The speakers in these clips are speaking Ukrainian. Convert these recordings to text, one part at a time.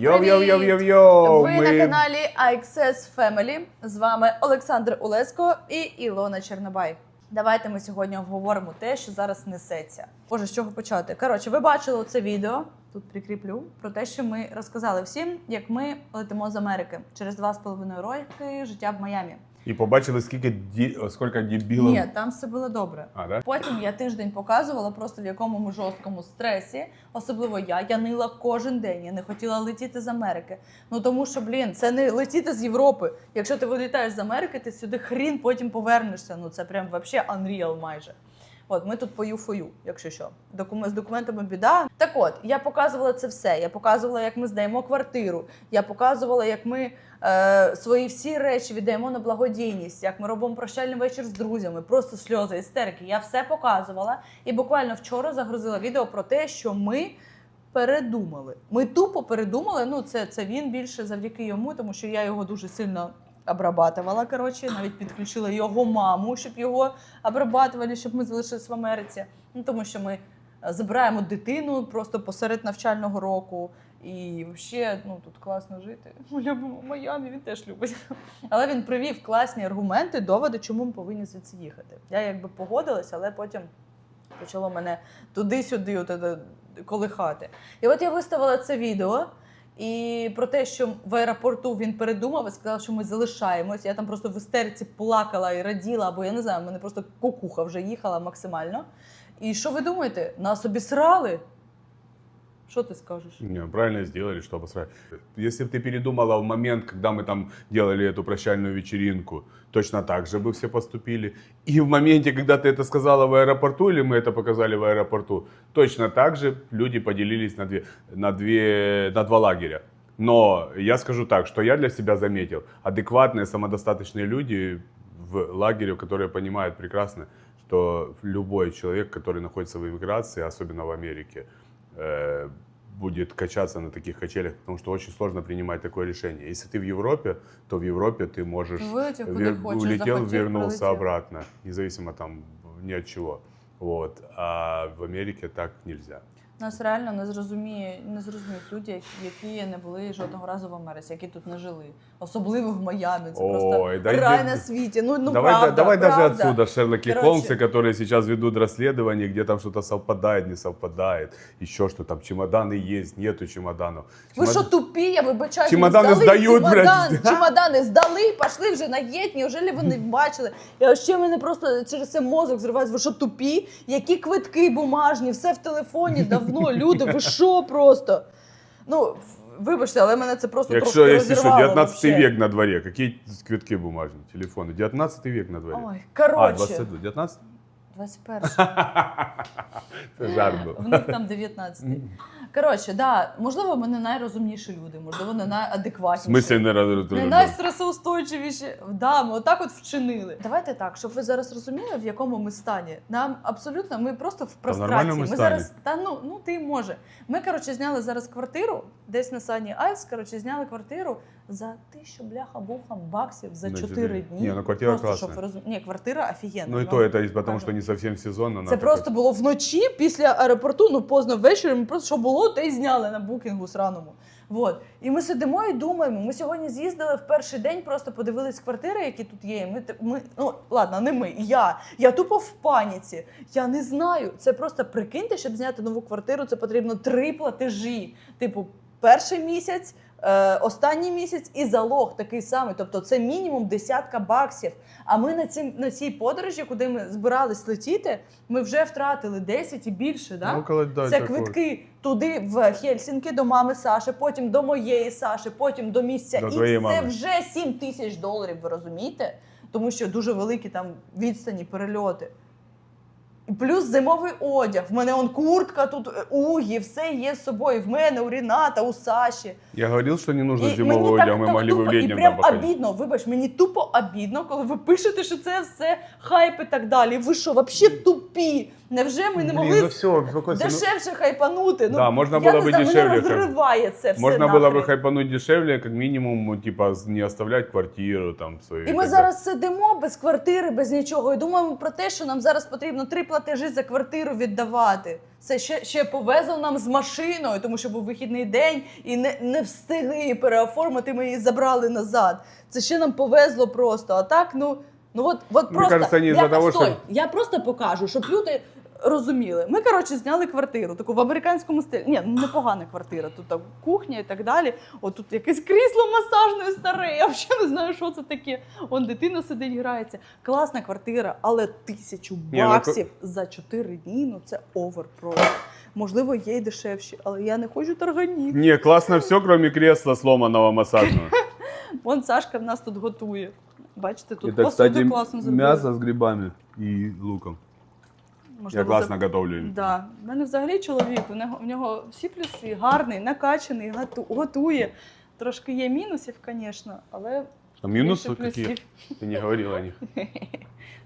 Йоу-йоу-йоу-йоу-йоу! Ви на каналі IXS Family. З вами Олександр Улеско і Ілона Чернобай. Давайте ми сьогодні обговоримо те, що зараз несеться. Боже, з чого почати? Коротше, ви бачили це відео. Тут прикріплю про те, що ми розказали всім, як ми летимо з Америки через два з половиною роки життя в Майамі. І побачили, скільки ді... скільки дібіло. Ні, там все було добре. А, да? Потім я тиждень показувала просто в якому ми жорсткому стресі, особливо я. Я нила кожен день. Я не хотіла летіти з Америки. Ну тому що, блін, це не летіти з Європи. Якщо ти вилітаєш з Америки, ти сюди хрін потім повернешся. Ну це прям вообще unreal майже. От ми тут по юфою, якщо що. Докум... З документами біда. Так от, я показувала це все. Я показувала, як ми здаємо квартиру. Я показувала, як ми е, свої всі речі віддаємо на благодійність, як ми робимо прощальний вечір з друзями, просто сльози, істерики. Я все показувала. І буквально вчора загрузила відео про те, що ми. Передумали. Ми тупо передумали. Ну, це, це він більше завдяки йому, тому що я його дуже сильно обрабатувала. Коротше, навіть підключила його маму, щоб його обрабатували, щоб ми залишились в Америці. Ну, тому що ми е, забираємо дитину просто посеред навчального року. І взагалі, ну тут класно жити. Ми любимо Майамі, він теж любить. Але він привів класні аргументи, доводи, чому ми повинні звідси їхати. Я якби погодилася, але потім почало мене туди-сюди, колихати. І от я виставила це відео. І про те, що в аеропорту він передумав і сказав, що ми залишаємось. Я там просто в істериці плакала і раділа, або я не знаю, мене просто кукуха вже їхала максимально. І що ви думаєте? Нас обісрали? Що ти скажеш? Не, правильно сделали, что обосрали. Если бы ты передумала в момент, когда мы там делали эту прощальную вечеринку, точно так же бы все поступили. И в моменте, когда ты это сказала в аэропорту, или мы это показали в аэропорту, точно так же люди поделились на, две, на, две, на два лагеря. Но я скажу так, что я для себя заметил, адекватные, самодостаточные люди в лагере, которые понимают прекрасно, что любой человек, который находится в эмиграции, особенно в Америке, э, будет качаться на таких качелях, потому что очень сложно принимать такое решение. Если ты в Европе, то в Европе ты можешь Вилетів куди вер- хочеш, улетел, захотів, вернулся прилетів. обратно, независимо там ни от чего. Вот. А в Америке так нельзя. Нас реально не зрозуміє, не зрозуміють люди, які- які не були жодного разу в Америці, які тут не жили. Особливо в Майамі. Це Ой, просто да рай йди- на світі. Ну, ну давай правда, давай даже правда. отсюда Шерлоки Короче. Холмсы, которые сейчас ведут расследование, где там что-то совпадает, не совпадает, еще что там, чемоданы есть, нету чемоданов. Ви Чемод- що тупі, я вибачаюся. Чемодани здали здають, чемодан, блядь. Чемодани здали, пішли вже на єтні, неужели ви не бачили? І ще мене просто через це мозок зривається. Ви що тупі? Які квитки бумажні, все в телефоні давно. Люди, ви що просто? Ну, вибачте, але мене це просто Якщо, трохи розірвало 19 вообще. век на дворе, какие квитки бумажные, телефоны? 19 век на дворе. Ой, а, коротше, 22, 19? 21. Це жарт був. В них там 19. Коротше, да, можливо, ми не найрозумніші люди, можливо, не В найадекватніші. смысле не Не розумію? найстресоустойчивіші. Да, ми отак от вчинили. Давайте так, щоб ви зараз розуміли, в якому ми стані. Нам абсолютно, ми просто в прострації. Ми, Ми зараз, та ну, ну ти може. Ми, коротше, зняли зараз квартиру, десь на Сані Айс, коротше, зняли квартиру за тисячу бляха-буха баксів за Ну, 4 чотири. дні. Ні, ну, квартира просто, класна. щоб розум... Ні, квартира офігенна. Ну и ну. то потому, кажу. что не совсем сезон. Це такая- просто було вночі після аеропорту, ну поздно ввечері. Ми просто що було, те й зняли на букінгу сраному. Вот. І ми сидимо і думаємо. Ми сьогодні з'їздили в перший день, просто подивились квартири, які тут є. Ми, ми, ну ладно, не ми, я. Я тупо в паніці. Я не знаю. Це просто прикиньте, щоб зняти нову квартиру, це потрібно три платежі. Типу, перший місяць. Е, останній місяць і залог такий самий, тобто це мінімум десятка баксів. А ми на цім на цій подорожі, куди ми збирались летіти, ми вже втратили 10 і більше. Да? Ну, около, да, Це такого. квитки туди в Хельсінки до мами Саші, потім до моєї Саші, потім до місця. До І твоєї це мами. вже 7 тисяч доларів, ви розумієте? Тому що дуже великі там відстані, перельоти. І плюс зимовий одяг. В мене он куртка, тут е, угі, все є з собою. В мене, у Ріната, у Саші. Я говорил, что не нужно І зимового мені одягу, мы могли бы тупо, в і летнем прям там походить. обідно, вибач, мені тупо обідно, коли ви пишете, що це все хайп і так далі. Ви що, взагалі тупі? Невже ми не могли Блин, ну все, успокойся. ну, дешевше хайпанути? Ну, Да, можна я було не би знаю, дешевле, Мене как- розриває це все Можно было бы нахрен. хайпануть дешевле, как минимум, ну, типа, не оставлять квартиру там свою. І так ми далее. зараз сидимо без квартири, без нічого, і думаємо про те, що нам зараз потрібно три платежі за квартиру віддавати. Це ще, ще повезло нам з машиною, тому що був вихідний день і не, не встигли її переоформити. Ми її забрали назад. Це ще нам повезло просто. А так, ну, ну от, от Мне просто кажется, я, из-за того, стой, что- я просто покажу, щоб люди. Розуміли, ми коротше зняли квартиру, таку в американському стилі. Ні, ну непогана квартира. Тут там кухня і так далі. От тут якесь крісло масажне старе. Я взагалі не знаю, що це таке. Он дитина сидить, грається. Класна квартира, але тисячу Ні, ну, баксів за 4 дні. Ну це овер просто. Можливо, є й дешевші, але я не хочу тарганів. Не, классно все, кроме кресла сломанного массажного. Вон Сашка в нас тут готує. Бачите, тут посуду класно зробили. мясо с грибами и луком Я Можливо, классно за- готовлю. Да. У мене взагалі чоловік, у нього, у нього всі плюси, гарний, накачаний, готу- готує. Трошки є мінусів, звісно, але А минусы більше плюсів. какие? Ты не говорила о них.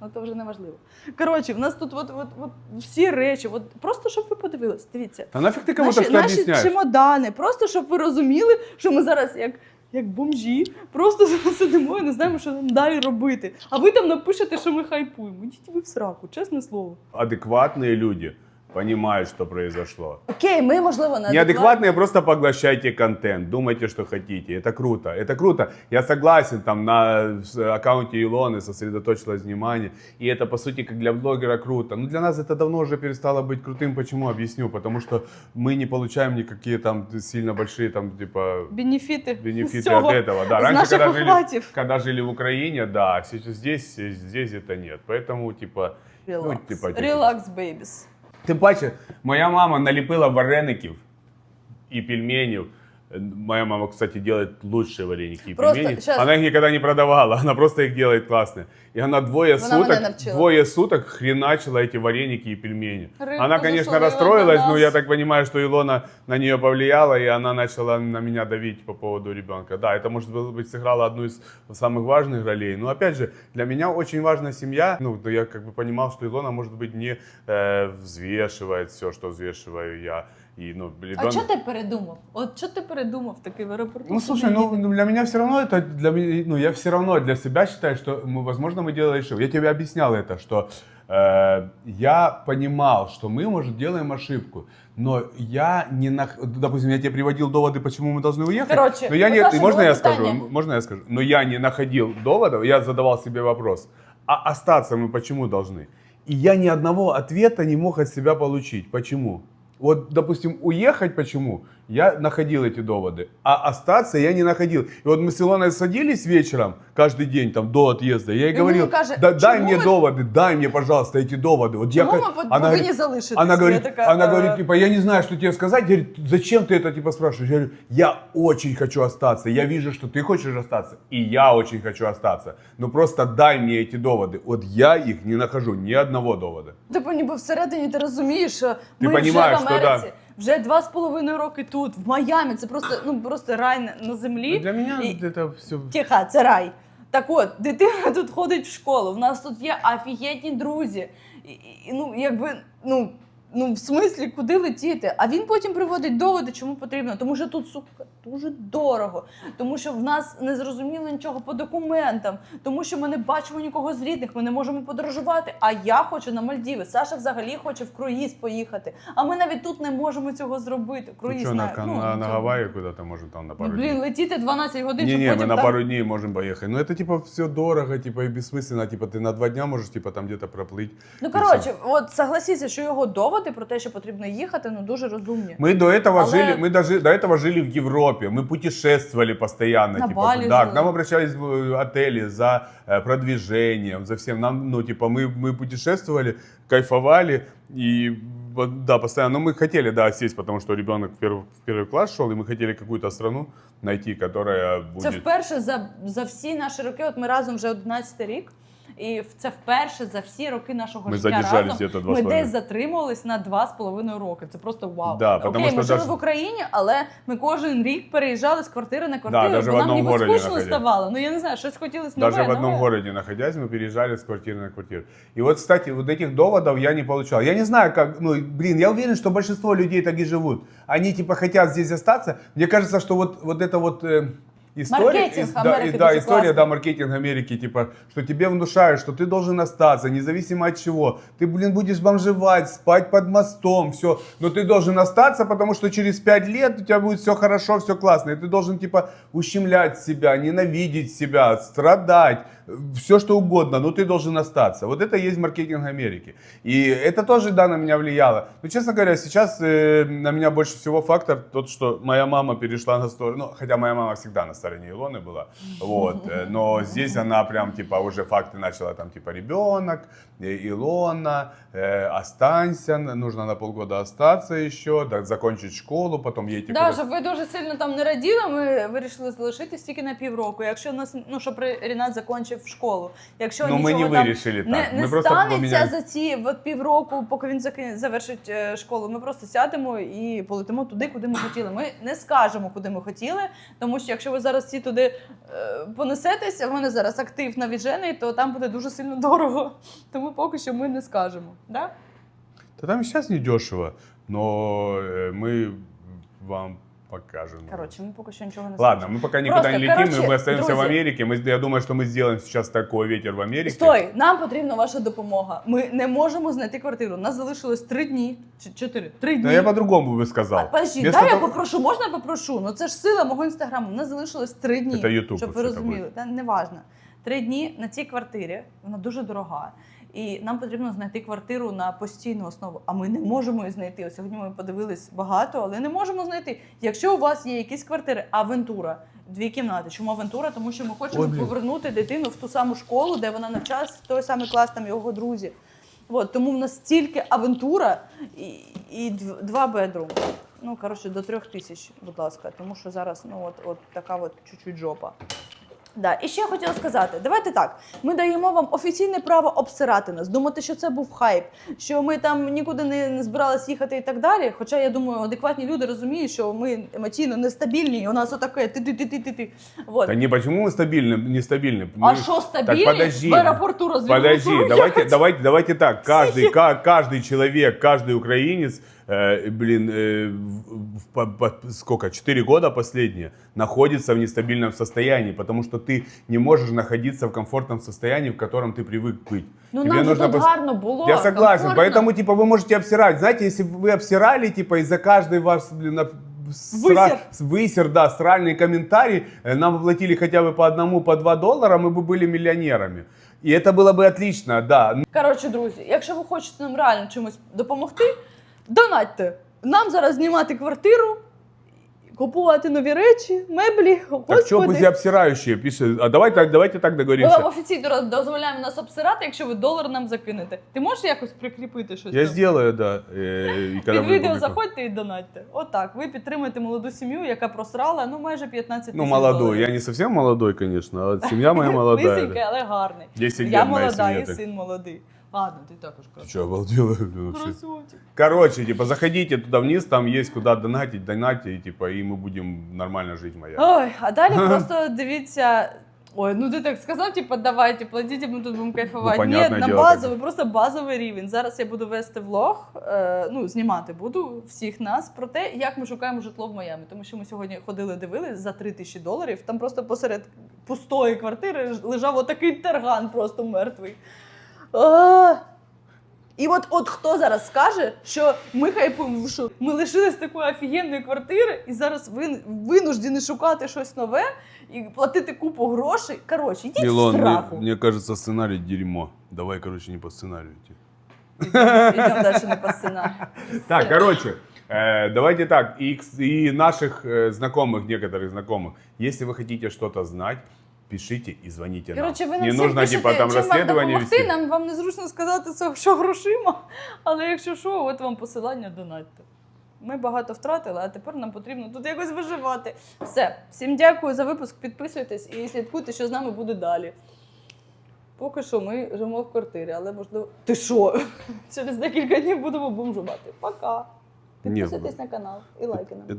Ну, то вже не важливо. Коротше, в нас тут от, от, от всі речі, от, просто щоб ви подивились, дивіться. А нафиг ты кому-то Наші, что наші объясняешь? чемодани, просто щоб ви розуміли, що ми зараз як, як бомжі, просто сидимо і не знаємо, що нам далі робити. А ви там напишете, що ми хайпуємо. Ідіть ви в сраку, чесне слово. Адекватні люди понимают, что произошло. Окей, ми, можливо, не Неадекватные просто поглощайте контент, думайте, что хотите. Это круто, это круто. Я согласен, там на с- аккаунте Илоны сосредоточилось внимание. И это, по сути, как для блогера круто. Но для нас это давно уже перестало быть крутым. Почему? Объясню. Потому что мы не получаем никакие там сильно большие, там, типа, Бенефіти, бенефиты всього. от этого. Да, з раньше, наших когда жили, охватів. когда жили в Украине, да, сейчас здесь, здесь это нет. Поэтому, типа, Релакс. типа, типа. Релакс, бейбіс. Тим паче, моя мама наліпила вареників і пельменей. Моя мама, кстати, делает лучшие вареники и Просто пельмени. щас- Она их никогда не продавала, она просто их делает классные. И она двое мене суток, двое суток хреначила эти вареники и пельмени. Рыбку она, конечно, расстроилась, но я так понимаю, что Илона на нее повлияла, и она начала на меня давить по поводу ребенка. Да, это, может быть, сыграло одну из самых важных ролей. Но, опять же, для меня очень важна семья. Ну, я как бы понимал, что Илона, может быть, не э, взвешивает все, что взвешиваю я. И, ну, А ребенок... що ти передумав? От що ти передумав такий в аеропорту? Ну, слушай, ну для меня все равно это, для меня, ну, я все равно для себя считаю, что, мы, возможно, мы делали ошибку. Я тебе объяснял это, что э, я понимал, что мы, может, делаем ошибку, но я не, нах... допустим, я тебе приводил доводы, почему мы должны уехать, Короче, но я не, можно я питание. скажу, можно я скажу, но я не находил доводов, я задавал себе вопрос, а остаться мы почему должны? И я ни одного ответа не мог от себя получить. Почему? Вот, допустим, уехать почему? Я находил эти доводы, а остаться я не находил. И вот мы с Илоной садились вечером, каждый день там до отъезда, я ей И говорил, он каже, да, дай «Чему мне вы- доводы, дай мне, пожалуйста, эти доводы. Вот я, Чому ка- ми по- она повинні говорит, залишитися? она Я говорит, така, она е, говорит, типа, я не знаю, что тебе сказать. Говорит, зачем ты это типа спрашиваешь? Я говорю, я очень хочу остаться. Я вижу, что ты хочешь остаться, и я очень хочу остаться. Но просто дай мне эти доводы. Вот я их не нахожу, ни одного довода. Типу, ніби всередині ти розумієш, що Ти ми вже в понімаєш, що Америці, да. вже два з половиною роки тут, в Майамі. Це просто, ну, просто рай на- на землі. Для меня І- это все... Тихо, це рай. Так от, дитина тут ходить в школу, в нас тут є офігенні друзі. І, і, ну, якби, ну, ну, в смислі, куди летіти? А він потім приводить доводи, чому потрібно. Тому що тут, сука, дуже дорого. Тому що в нас не зрозуміло нічого по документам, тому що ми не бачимо нікого з рідних, ми не можемо подорожувати. А я хочу на Мальдіви. Саша взагалі хоче в круїз поїхати. А ми навіть тут не можемо цього зробити. Ну Круїз что, на, ну, на, на це- Гавайи куда-то, может, там на Ну, пару блін, дней? летіти 12 годин, щоб Не-не, мы потім на там... пару дней можем поехать. Но это типа все дорого, типа и бессмысленно. Типа ты на два дня можешь типа там где-то проплыть. Ну І коротше, от согласіться, що його доводи про те, що потрібно їхати, ну дуже розумні. Мы до этого Але- жили, мы даже до этого жили в Европе, мы путешествовали постоянно, На типа, Бали да, жили. к нам обращались в э, отели за э, продвижением, за всем, нам, ну, типа, мы, мы путешествовали, кайфовали, и вот, да, постоянно, но мы хотели, да, сесть, потому что ребенок в первый, в первый класс шел, и мы хотели какую-то страну найти, которая Це будет... вперше за, за всі наші роки. От ми разом вже 11 рік. І це вперше за всі роки нашого Ми життя задержались разом. где-то два Ми з половиною. десь затримувались на два з половиною роки. Це просто вау. Да, Окей, потому ми що жили даже- в Україні, але ми кожен рік переїжджали з квартири на квартиру, Да, даже бо в нам одному ніби городі скучно находились. ставало. Ну я не знаю, щось хотілося нове. Даже в одном нове. городе находясь, мы переезжали с квартиры на квартиру. И вот, кстати, вот этих доводов я не получал. Я не знаю, как, ну, блин, я уверен, что большинство людей так и живут. Они, типа, хотят здесь остаться. Мне кажется, что вот, вот это вот э, история, Маркетинг ис- да, и- да, история, да, маркетинг Америки, типа, что тебе внушают, что ты должен остаться, независимо от чего. Ты, блин, будешь бомжевать, спать под мостом, все. Но ты должен остаться, потому что через пять лет у тебя будет все хорошо, все классно. И ты должен, типа, ущемлять себя, ненавидеть себя, страдать, все что угодно, но ты должен остаться. Вот это и есть маркетинг Америки. И это тоже, да, на меня влияло. Но, честно говоря, сейчас э, на меня больше всего фактор тот, что моя мама перешла на сторону, ну, хотя моя мама всегда на стороне Илоны была, вот, э, но здесь она прям, типа, уже факты начала, там, типа, ребенок, э, Илона, э, останься, нужно на полгода остаться еще, да, закончить школу, потом ей, типа, Да, щоб ви дуже сильно там не раділи, ми вирішили залишитись тільки на півроку. Якщо нас, ну щоб Рінат закінчив школу. Якщо ну, мы не нічого там вирішили не, так, не ми просто станеться поміняли. за ці от півроку, поки він заки- завершить е, школу. Ми просто сядемо і полетимо туди, куди ми хотіли. Ми не скажемо, куди ми хотіли, тому що якщо ви зараз всі туди е, понесетеся, в мене зараз актив навіжений, то там буде дуже сильно дорого. Тому поки що ми не скажемо. Да? Та там сейчас не дешево, але ми вам покажем. Коротше, ми поки що нічого не Ладно, скажемо. мы пока никуда Просто, не летим, короче, мы остаемся в друзі. Америке. Мы, я думаю, что мы сделаем сейчас такой ветер в Америке. Стой, нам потрібна ваша допомога. Ми не можемо знайти квартиру. У нас залишилось три дні. Чи чотири? Три дні. Да я по-другому бы сказал. А, Подожди, Вместо дай я того- попрошу, можна я попрошу? Ну це ж сила мого інстаграму. У нас залишилось три дні. Це YouTube щоб ви це розуміли. Та не важно. Три дні на цій квартирі, вона дуже дорога. І нам потрібно знайти квартиру на постійну основу. А ми не можемо її знайти. Ось сьогодні ми подивились багато, але не можемо знайти. Якщо у вас є якісь квартири, Авентура, дві кімнати. Чому Авентура? Тому що ми хочемо Ой, повернути дитину в ту саму школу, де вона навчалась, в той самий клас, там його друзі. От, тому в нас тільки авентура і, і два бедрум. Ну, коротше, до трьох тисяч, будь ласка, тому що зараз ну, от, от така от чуть-чуть жопа. Да. І ще я хотіла сказати: давайте так. Ми даємо вам офіційне право обсирати нас, думати, що це був хайп, що ми там нікуди не, не збирались їхати і так далі. Хоча я думаю, адекватні люди розуміють, що ми емоційно нестабільні, і у нас отаке ти-ти-ти-ти-ти. Вот. Да не, почему мы стабильны, нестабильны? А Мы- що стабільні? подожди. В аеропорту розвернувся. Подожди, давайте, давайте, давайте так. Каждый, ка- каждый человек, каждый украинец, э, блин, э, в- в- по- по- сколько, 4 года последние, находится в нестабильном состоянии, потому что ты не можешь находиться в комфортном состоянии, в котором ты привык быть. Ну Тебе нам же нужно тут пос- гарно було. Я согласен, комфортно. поэтому, типа, вы можете обсирать. Знаете, если бы вы обсирали, типа, из-за каждой вас, блин, об- сра- высер, да, сральный комментарий, э, нам платили хотя бы по одному, по два доллара, мы бы были миллионерами. И это было бы отлично, да. Коротше, друзі, якщо ви хочете нам реально чимось допомогти, донатьте. Нам зараз знімати квартиру, купувати нові речі, меблі. Так что Господи. пусть обсирающие пишут, а давай так, давайте так Ми вам договоримся. офіційно роз- дозволяємо нас обсирати, якщо ви долар нам закинете. Ти можеш якось прикріпити щось? Я там? сделаю, да. э, и когда Під відео публику- заходьте і донатьте. Отак. Ви підтримуєте молоду сім'ю, яка просрала ну майже 15 Ну, тисяч молодой. доларів. Я не совсем молодой, конечно, а семья моя молодая. Лисенький, але гарний. 10 Я моя молода, семья і так. син молодий. Ладно, ти також Ты красивий. что, обалдела? Блин, вообще? Красотик. Короче, типа, заходите туда вниз, там есть куда донатить, донатьте, и, типа, и мы будем нормально жить в Майами. Ой, а далі просто дивіться. Ой, ну ти так сказав, типу, давайте, платіть, ми тут будемо кайфувати. Ну, Ні, понятне на діло, базовий, просто базовий рівень. Зараз я буду вести влог, е, ну, знімати буду всіх нас про те, як ми шукаємо житло в Майамі. Тому що ми сьогодні ходили, дивились за 3 тисячі доларів. Там просто посеред пустої квартири лежав отакий терган, просто мертвий. А! І от, от хто зараз скаже, що ми хайпуємо, що ми лишились такої офігенної квартири, і зараз ви винуждені шукати щось нове і платити купу грошей. Коротше, йдіть в сраку. кажется, сценарий дерьмо. Давай, короче, не по сценарию идти. Йдемо далі не по сценарію. Так, короче, э, давайте так, и, к- и наших э, знакомых, некоторых знакомых, если вы хотите что-то знать, пишите и звоните Коротше, ви нам. нам Не нужно, пишете, типа, там допомогти. вести. Нам вам незручно сказати це, що грошима, але якщо що, от вам посилання донатьте. Ми багато втратили, а тепер нам потрібно тут якось виживати. Все, всім дякую за випуск. Підписуйтесь і слідкуйте, що з нами буде далі. Поки що ми живемо в квартирі, але можливо. Ти що? Через декілька днів будемо бомжувати. Пока. Підписуйтесь на канал і лайки нам.